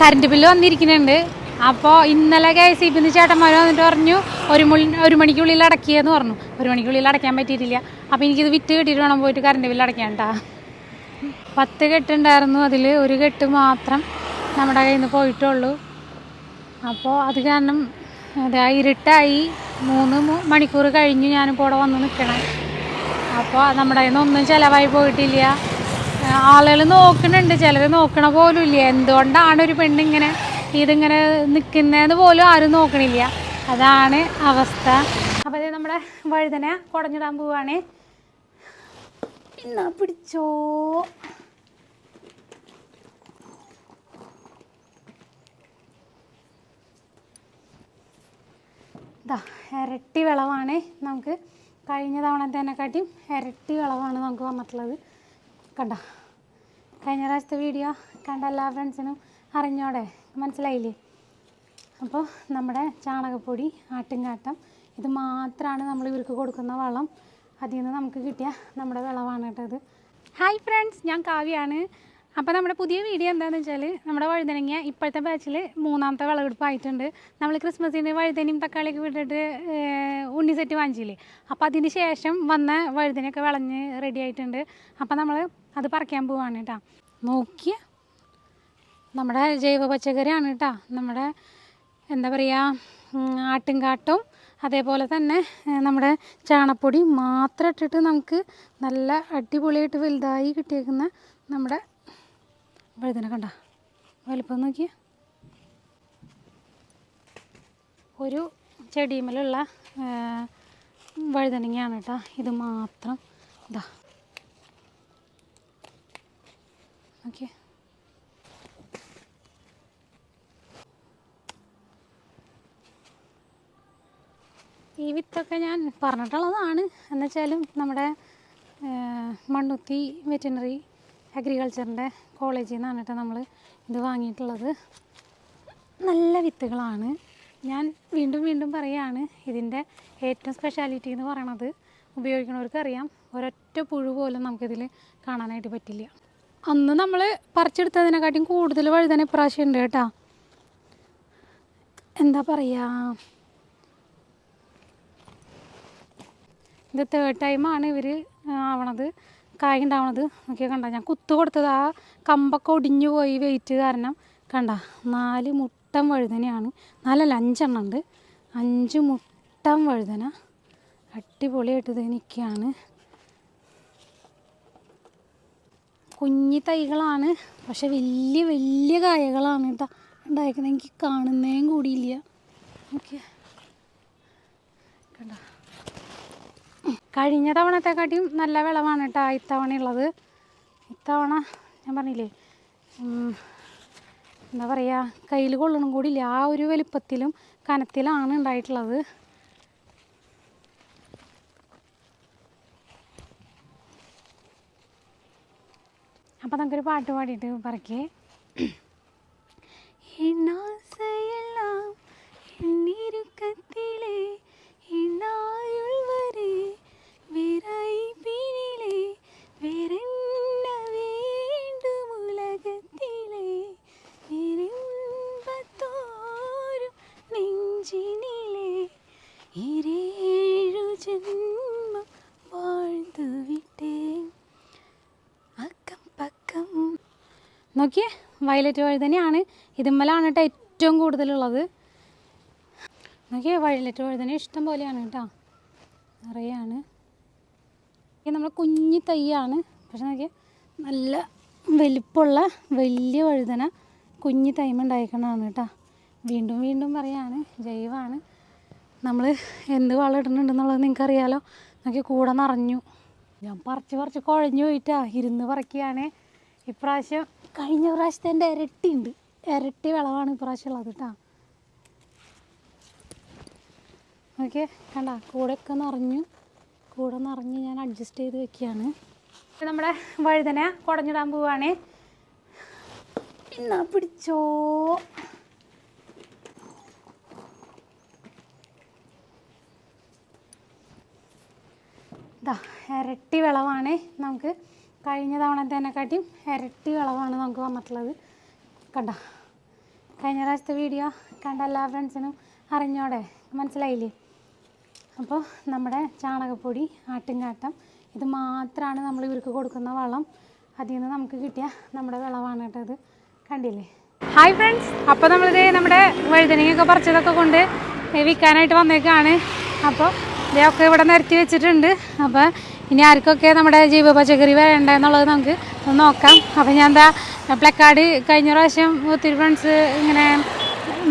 Current bill വന്നിരിക്കുന്നുണ്ട്. അപ്പോൾ ഇന്നലെ കെ സി പി ചേട്ടന്മാർ വന്നിട്ട് പറഞ്ഞു ഒരു മുള്ളി ഒരു മണിക്കുള്ളിൽ അടക്കിയെന്ന് പറഞ്ഞു. ഒരു മണിക്കുള്ളിൽ അടയ്ക്കാൻ പറ്റിയിട്ടില്ല. അപ്പോൾ എനിക്കിത് വിറ്റ് കിട്ടിയിട്ട് വേണം പോയിട്ട് കറണ്ട് ബില്ല് അടയ്ക്കാൻ കേട്ടാ പത്ത് കെട്ടുണ്ടായിരുന്നു അതിൽ ഒരു കെട്ട് മാത്രം നമ്മുടെ കയ്യിൽ നിന്ന് പോയിട്ടുള്ളൂ. അപ്പോൾ അത് കാരണം അതാ ഇരുട്ടായി. മൂന്ന് മണിക്കൂർ കഴിഞ്ഞു ഞാനിപ്പോൾ ഇവിടെ വന്ന് നിൽക്കണം. അപ്പോൾ നമ്മുടെ കയ്യിൽ നിന്നൊന്നും ചിലവായി പോയിട്ടില്ല. ആളുകൾ നോക്കുന്നുണ്ട്. ചിലർ നോക്കണ പോലും ഇല്ല എന്തുകൊണ്ടാണ് ഒരു പെണ്ണിങ്ങനെ ഇതിങ്ങനെ നിൽക്കുന്നതെന്ന് പോലും ആരും നോക്കണില്ല. അതാണ് അവസ്ഥ. അപ്പോൾ ഇത് നമ്മുടെ വഴുതന കുടഞ്ഞിടാൻ പോവാണ്. എന്നാ പിടിച്ചോ? ഇതാ ഇരട്ടി വിളവാണ് നമുക്ക്. കഴിഞ്ഞ തവണത്തേനെക്കാട്ടിയും ഇരട്ടി വിളവാണ് നമുക്ക് വന്നിട്ടുള്ളത്. കണ്ട. കഴിഞ്ഞ പ്രാവശ്യത്തെ വീഡിയോ കണ്ട എല്ലാ ഫ്രണ്ട്സിനും അറിഞ്ഞോടെ. മനസ്സിലായില്ലേ? അപ്പോൾ നമ്മുടെ ചാണകപ്പൊടി ആട്ടിൻകാട്ടം ഇത് മാത്രമാണ് നമ്മൾ ഇവർക്ക് കൊടുക്കുന്ന വളം. അതിൽ നിന്ന് നമുക്ക് കിട്ടിയ നമ്മുടെ വിളവാണ് കേട്ടോ ഇത്. ഹായ് ഫ്രണ്ട്സ് ഞാൻ കാവ്യാണ്. അപ്പോൾ നമ്മുടെ പുതിയ വീഡിയോ എന്താണെന്ന് വെച്ചാൽ നമ്മുടെ വഴുതനങ്ങ ഇപ്പോഴത്തെ ബാച്ചിൽ മൂന്നാമത്തെ വിളവെടുപ്പായിട്ടുണ്ട് നമ്മൾ ക്രിസ്മസിന് വഴുതനയും തക്കാളിയൊക്കെ വിട്ടിട്ട് ഉണ്ണി സെറ്റ് വാങ്ങിച്ചില്ലേ? അപ്പോൾ അതിന് ശേഷം വന്ന വഴുതനയൊക്കെ വിളഞ്ഞ് റെഡി ആയിട്ടുണ്ട്. അപ്പോൾ നമ്മൾ അത് പറിക്കാൻ പോവാണ് കേട്ടോ നോക്കിയ. നമ്മുടെ ജൈവ പച്ചക്കറിയാണ് കേട്ടോ നമ്മുടെ എന്താ പറയുക ആട്ടിൻകാട്ടും അതേപോലെ തന്നെ നമ്മുടെ ചാണപ്പൊടി മാത്രം ഇട്ടിട്ട് നമുക്ക് നല്ല അടിപൊളിയായിട്ട് വലുതായി കിട്ടിയേക്കുന്ന നമ്മുടെ വഴുതന കണ്ട. വലുപ്പം നോക്കിയ. ഒരു ചെടിയുമലുള്ള വഴുതനങ്ങയാണ് കേട്ടോ ഇത് മാത്രം. ഇതാ ഓക്കെ ഈ വിത്തൊക്കെ ഞാൻ പറഞ്ഞിട്ടുള്ളതാണ്. എന്നുവെച്ചാലും നമ്മുടെ മണ്ണുത്തി വെറ്റിനറി അഗ്രികൾച്ചറിന്റെ കോളേജിൽ നിന്നാണ് കേട്ടോ നമ്മൾ ഇത് വാങ്ങിയിട്ടുള്ളത്. നല്ല വിത്തുകളാണ്. ഞാൻ വീണ്ടും വീണ്ടും പറയുകയാണ് ഇതിന്റെ ഏറ്റവും സ്പെഷ്യാലിറ്റി എന്ന് പറയണത് ഉപയോഗിക്കുന്നവർക്ക് അറിയാം ഒരൊറ്റ പുഴു പോലും നമുക്കിതിൽ കാണാനായിട്ട് പറ്റില്ല. അന്ന് നമ്മൾ പറിച്ചെടുത്തതിനെക്കാട്ടിയും കൂടുതൽ വഴുതന ഇപ്രാവശ്യം ഉണ്ട് കേട്ടോ. എന്താ പറയുക ഇത് തേർഡ് ടൈമാണ് ഇവർ ആവണത്. കായ് ഉണ്ടാവണത് നോക്കിയാൽ കണ്ട. ഞാൻ കുത്തു കൊടുത്തത്. ആ കമ്പൊക്കെ ഒടിഞ്ഞു പോയി വെയിറ്റ് കാരണം. കണ്ട നാല് മുട്ടം വഴുതനയാണ്. നാലല്ല അഞ്ചെണ്ണം ഉണ്ട്. അഞ്ച് മുട്ടം വഴുതന. അടിപൊളിയായിട്ട് ഇത് നിൽക്കുകയാണ് കുഞ്ഞി തൈകളാണ്. പക്ഷെ വലിയ വലിയ കായകളാണ് കേട്ടോ ഉണ്ടായിരിക്കുന്നത്. എനിക്ക് കാണുന്നേം കൂടിയില്ല. ഓക്കെ. കണ്ട? കഴിഞ്ഞ തവണത്തെക്കാട്ടിയും നല്ല വിളവാണ് കേട്ടോ ഇത്തവണ ഉള്ളത് ഇത്തവണ ഞാൻ പറഞ്ഞില്ലേ എന്താ പറയുക കയ്യിൽ കൊള്ളണം കൂടിയില്ല. ആ ഒരു വലിപ്പത്തിലും കനത്തിലാണ് ഉണ്ടായിട്ടുള്ളത്. അപ്പം നമുക്കൊരു പാട്ട് പാടിയിട്ട് പറക്കേ. എന്നാസയെല്ലാം നോക്കിയേ വയലറ്റ് വഴുതനയാണ് ഇതുമ്മലാണ് കേട്ടോ ഏറ്റവും കൂടുതലുള്ളത്. നോക്കിയേ വയലറ്റ് വഴുതന ഇഷ്ടം പോലെയാണ് കേട്ടോ നിറയാണ്. നമ്മൾ കുഞ്ഞി തൈയാണ്. പക്ഷെ നോക്കിയേ നല്ല വലിപ്പമുള്ള വലിയ വഴുതന കുഞ്ഞി തൈമ ഉണ്ടായിക്കണതാണ് കേട്ടോ വീണ്ടും വീണ്ടും പറയാണ് ജൈവമാണ് നമ്മൾ എന്ത് വളം ഇടുന്നുണ്ടെന്നുള്ളത് നിങ്ങൾക്കറിയാലോ. നോക്കി കൂടെ നിറഞ്ഞു. ഞാൻ പറിച്ച് പറിച്ച് കുഴഞ്ഞു പോയിട്ടാ. ഇരുന്ന് പറിക്കുകയാണ്. ഇപ്രാവശ്യം കഴിഞ്ഞ പ്രാവശ്യത്തെ എന്റെ ഇരട്ടി ഉണ്ട്. ഇരട്ടി വിളവാണ് ഇപ്രാവശ്യം ഉള്ളത് കേട്ടോ ഓക്കെ കണ്ട കൂടെയൊക്കെ നിറഞ്ഞു. കൂടെ നിറഞ്ഞ് ഞാൻ അഡ്ജസ്റ്റ് ചെയ്ത് വെക്കുകയാണ്. നമ്മുടെ വഴുതന കുടഞ്ഞിടാൻ പോവാണ്. എന്നാ പിടിച്ചോ. ഇതാ ഇരട്ടി വിളവാണ് നമുക്ക്. കഴിഞ്ഞ തവണത്തേനെക്കാട്ടിയും ഇരട്ടി വിളവാണ് നമുക്ക് വന്നിട്ടുള്ളത്. കണ്ട കഴിഞ്ഞ പ്രാവശ്യത്തെ വീഡിയോ കണ്ട എല്ലാ ഫ്രണ്ട്സിനും അറിഞ്ഞോടെ മനസ്സിലായില്ലേ? അപ്പോൾ നമ്മുടെ ചാണകപ്പൊടി ആട്ടിൻകാട്ടം ഇത് മാത്രമാണ് നമ്മൾ ഇവർക്ക് കൊടുക്കുന്ന വളം. അതിൽ നിന്ന് നമുക്ക് കിട്ടിയ നമ്മുടെ വിളവാണ് കേട്ടത് കണ്ടില്ലേ? ഹായ് ഫ്രണ്ട്സ് അപ്പോൾ നമ്മളിത് നമ്മുടെ വഴുതനങ്ങയൊക്കെ പറിച്ചതൊക്കെ കൊണ്ട് വിൽക്കാനായിട്ട് വന്നേക്കാണ്. അപ്പോൾ ഇതൊക്കെ ഇവിടെ നിരത്തി വെച്ചിട്ടുണ്ട്. അപ്പോൾ ഇനി ആർക്കൊക്കെ നമ്മുടെ ജൈവ പച്ചക്കറി വേണ്ടെന്നുള്ളത് നമുക്ക് ഒന്ന് നോക്കാം. അപ്പോൾ ഞാൻ എന്താ പ്ലക്കാർഡ് കഴിഞ്ഞ പ്രാവശ്യം ഒത്തിരി ഫ്രണ്ട്സ് ഇങ്ങനെ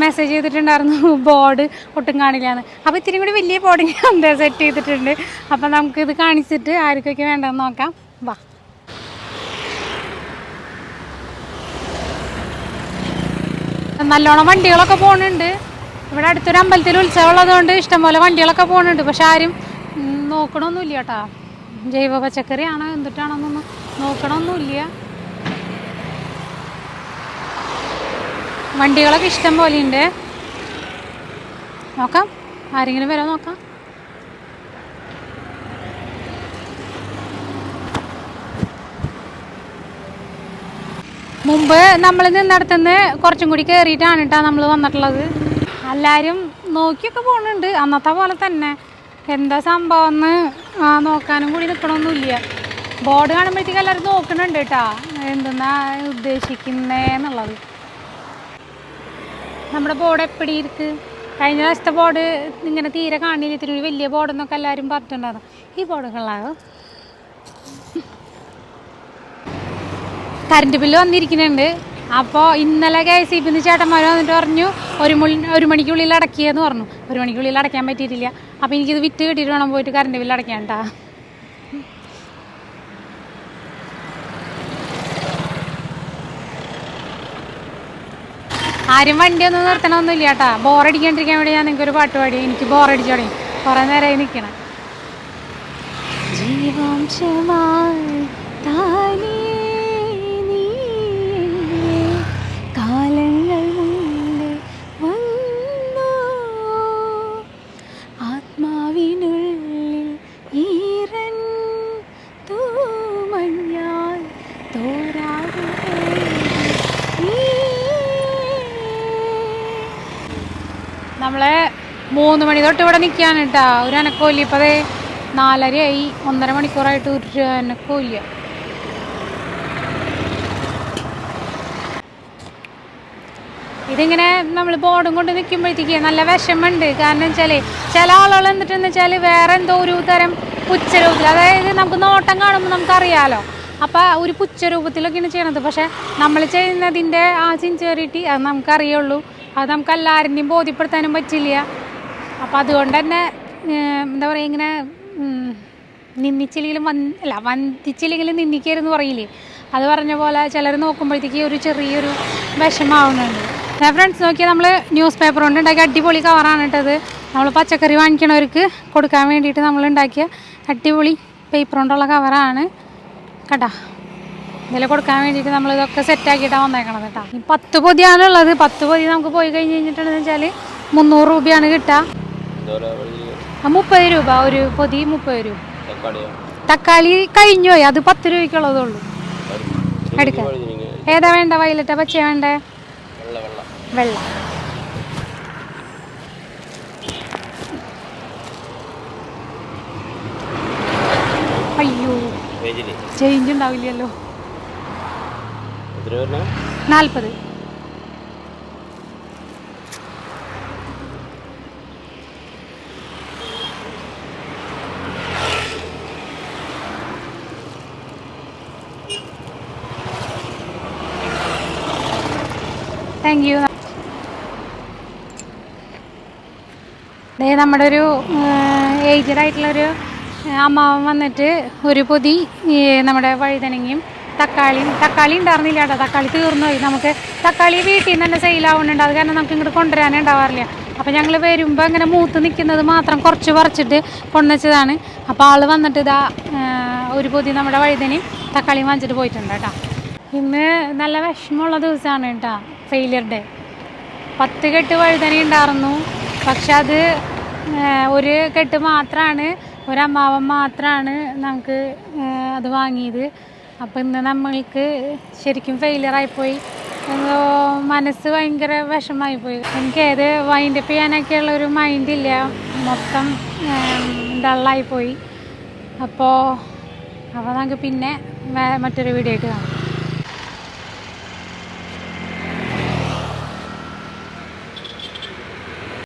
മെസ്സേജ് ചെയ്തിട്ടുണ്ടായിരുന്നു. ബോർഡ് ഒട്ടും കാണില്ലാന്ന്. അപ്പോൾ ഇത്തിരി കൂടി വലിയ ബോർഡ് ഞാൻ സെറ്റ് ചെയ്തിട്ടുണ്ട്. അപ്പോൾ നമുക്കിത് കാണിച്ചിട്ട് ആർക്കൊക്കെ വേണ്ടതെന്ന് നോക്കാം. വാ. നല്ലോണം വണ്ടികളൊക്കെ പോകുന്നുണ്ട് ഇവിടെ അടുത്തൊരു അമ്പലത്തിൽ ഉത്സവം ഉള്ളതുകൊണ്ട് ഇഷ്ടംപോലെ വണ്ടികളൊക്കെ പോകുന്നുണ്ട് പക്ഷെ ആരും നോക്കണമൊന്നുമില്ല കേട്ടോ. ജൈവ പച്ചക്കറിയാണോ എന്തിട്ടാണോ എന്തിട്ടാണോന്നൊന്നും നോക്കണമൊന്നുമില്ല. വണ്ടികളൊക്കെ ഇഷ്ടം പോലെ ഉണ്ട് നോക്കാം. ആരെങ്കിലും വരാൻ നോക്കാം. മുമ്പ് നമ്മൾ നിന്നിടത്തുനിന്ന് കുറച്ചും കൂടി കയറിയിട്ടാണ് കേട്ടോ നമ്മൾ വന്നിട്ടുള്ളത്. എല്ലാവരും നോക്കിയൊക്കെ പോകുന്നുണ്ട് അന്നത്തെ പോലെ തന്നെ. എന്താ സംഭവം എന്ന് ആ, നോക്കാനും കൂടി നിൽക്കണമൊന്നുമില്ല ബോർഡ് കാണുമ്പോഴത്തേക്ക് എല്ലാവരും നോക്കുന്നുണ്ട് കേട്ടോ. എന്തെന്നാ ഉദ്ദേശിക്കുന്നേന്നുള്ളത് നമ്മുടെ ബോർഡ് എപ്പടി ഇരിക്ക്? കഴിഞ്ഞ പ്രാവശ്യത്തെ ബോർഡ് ഇങ്ങനെ തീരെ കാണില്ല ഇത്തിരി വലിയ ബോർഡെന്നൊക്കെ എല്ലാവരും പറഞ്ഞിട്ടുണ്ടായിരുന്നു. ഈ ബോർഡ് കൊള്ളാമോ കറണ്ട് ബില്ല് വന്നിരിക്കുന്നുണ്ട്. അപ്പോൾ ഇന്നലെ കെ സി ബിന്ന് ചേട്ടന്മാർ വന്നിട്ട് പറഞ്ഞു ഒരു മണി ഒരു മണിക്കുള്ളിൽ അടക്കിയെന്ന് പറഞ്ഞു. ഒരു മണിക്കുള്ളിൽ അടയ്ക്കാൻ പറ്റിയിട്ടില്ല. അപ്പോൾ എനിക്കിത് വിറ്റ് കിട്ടിയിട്ട് വേണം പോയിട്ട് കറണ്ട് ബില്ല് അടയ്ക്കാൻ കേട്ടാ ആരും വണ്ടിയൊന്നും നിർത്തണമൊന്നുമില്ല കേട്ടാ ബോറടിക്കാണ്ടിരിക്കാൻ വേണ്ടി ഞാൻ നിങ്ങൾക്ക് ഒരു പാട്ട് പാടി. എനിക്ക് ബോറടിച്ചു തുടങ്ങി. കുറേ നേരമായി നിൽക്കണം ജീവാംശമായി താനേ നമ്മളെ മൂന്ന് മണി തൊട്ട് ഇവിടെ നിൽക്കാണ് കേട്ടാ. ഒരു അനക്കമില്ല ഇപ്പം അതേ നാലരയായി. ഒന്നര മണിക്കൂറായിട്ട് ഒരു അനക്കമില്ല ഇതിങ്ങനെ നമ്മൾ ബോർഡും കൊണ്ട് നിൽക്കുമ്പോഴത്തേക്ക് നല്ല വിഷമമുണ്ട്. കാരണം വെച്ചാൽ ചില ആളുകൾ എന്നിട്ടെന്ന് വെച്ചാൽ വേറെ എന്തോ ഒരു തരം പുച്ഛരൂപത്തിൽ അതായത് നമുക്ക് നോട്ടം കാണുമ്പോൾ നമുക്കറിയാലോ. അപ്പോൾ ഒരു പുച്ഛരൂപത്തിലൊക്കെയാണ് ചെയ്യണത്. പക്ഷേ നമ്മൾ ചെയ്യുന്നതിന്റെ ആ സിൻസിയറിറ്റി അത് നമുക്കറിയുള്ളൂ. അത് നമുക്ക് എല്ലാവരുടെയും ബോധ്യപ്പെടുത്താനും പറ്റില്ല. അപ്പോൾ അതുകൊണ്ട് തന്നെ എന്താ പറയുക ഇങ്ങനെ നിന്നിച്ചില്ലെങ്കിലും വൻ അല്ല വന്ദിച്ചില്ലെങ്കിലും നിന്ദിക്കരുതെന്ന് പറയില്ലേ? അത് പറഞ്ഞ പോലെ ചിലർ നോക്കുമ്പോഴത്തേക്ക് ഒരു ചെറിയൊരു വിഷമാവുന്നുണ്ട്. ഫ്രണ്ട്സ് നോക്കിയാൽ നമ്മൾ ന്യൂസ് പേപ്പർ കൊണ്ട് ഉണ്ടാക്കിയ അടിപൊളി കവറാണ് കേട്ടത് നമ്മൾ പച്ചക്കറി വാങ്ങിക്കണവർക്ക് കൊടുക്കാൻ വേണ്ടിയിട്ട് നമ്മൾ ഉണ്ടാക്കിയ അടിപൊളി പേപ്പർ കൊണ്ടുള്ള കവറാണ് കേട്ടാ? ഇതിൽ കൊടുക്കാൻ വേണ്ടിയിട്ട് നമ്മൾ ഇതൊക്കെ സെറ്റ് ആക്കിയിട്ടാണ് വന്നേക്കണത് കേട്ടോ ഈ പത്ത് പൊതിയാണുള്ളത് പത്ത് പൊതി നമുക്ക് പോയി കഴിഞ്ഞ് കഴിഞ്ഞിട്ടുണ്ടെന്ന് വെച്ചാൽ മുന്നൂറ് രൂപയാണ് കിട്ടുക മുപ്പത് രൂപ. ഒരു പൊതി മുപ്പത് രൂപ. തക്കാളി കഴിഞ്ഞു പോയി. അത് പത്ത് രൂപയ്ക്കുള്ളതേ ഉള്ളൂ. എടുക്കാം. ഏതാ വേണ്ട? വൈലറ്റ പച്ച വേണ്ടേ? വെള്ള അയ്യോ. ചേഞ്ച് ഉണ്ടാവില്ലല്ലോ. നാൽപ്പത്. താങ്ക് യു നമ്മുടെ ഒരു ഏജഡ് ആയിട്ടുള്ളൊരു അമ്മാവൻ വന്നിട്ട് ഒരു പൊതി നമ്മുടെ വഴുതനങ്ങയും തക്കാളിയും തക്കാളി ഉണ്ടായിരുന്നില്ല കേട്ടോ. തക്കാളി തീർന്നു പോയി. നമുക്ക് തക്കാളി വീട്ടിൽ നിന്ന് തന്നെ സെയിലാവുന്നുണ്ട് അത് കാരണം നമുക്ക് ഇങ്ങോട്ട് കൊണ്ടുവരാനേ ഉണ്ടാവാറില്ല. അപ്പോൾ ഞങ്ങൾ വരുമ്പോൾ അങ്ങനെ മൂത്ത് നിൽക്കുന്നത് മാത്രം കുറച്ച് പറിച്ചിട്ട് കൊണ്ടുവച്ചതാണ്. അപ്പോൾ ആൾ വന്നിട്ട് ഇതാ ഒരു പൊതി നമ്മുടെ വഴുതനയും തക്കാളി വാങ്ങിച്ചിട്ട് പോയിട്ടുണ്ട് കേട്ടോ. ഇന്ന് നല്ല വിഷമമുള്ള ദിവസമാണ് കേട്ടോ ഫെയിലിയർ ഡേ പത്ത് കെട്ട് വഴുതന ഉണ്ടായിരുന്നു പക്ഷെ അത് ഒരു കെട്ട് മാത്രമാണ് ഒരമ്മാവൻ മാത്രമാണ് നമുക്ക് അത് വാങ്ങിയത്. അപ്പോൾ ഇന്ന് നമ്മൾക്ക് ശരിക്കും ഫെയിലിയർ ആയിപ്പോയി എന്തോ മനസ്സ് ഭയങ്കര വിഷമായി പോയി. എനിക്ക് ഏത് വൈൻഡപ്പ് ചെയ്യാനൊക്കെയുള്ള ഒരു മൈൻഡില്ല മൊത്തം ഡള്ളായി പോയി. അപ്പോൾ അപ്പോൾ നമുക്ക് പിന്നെ മറ്റൊരു വീഡിയോ ആയിട്ട് കാണാം.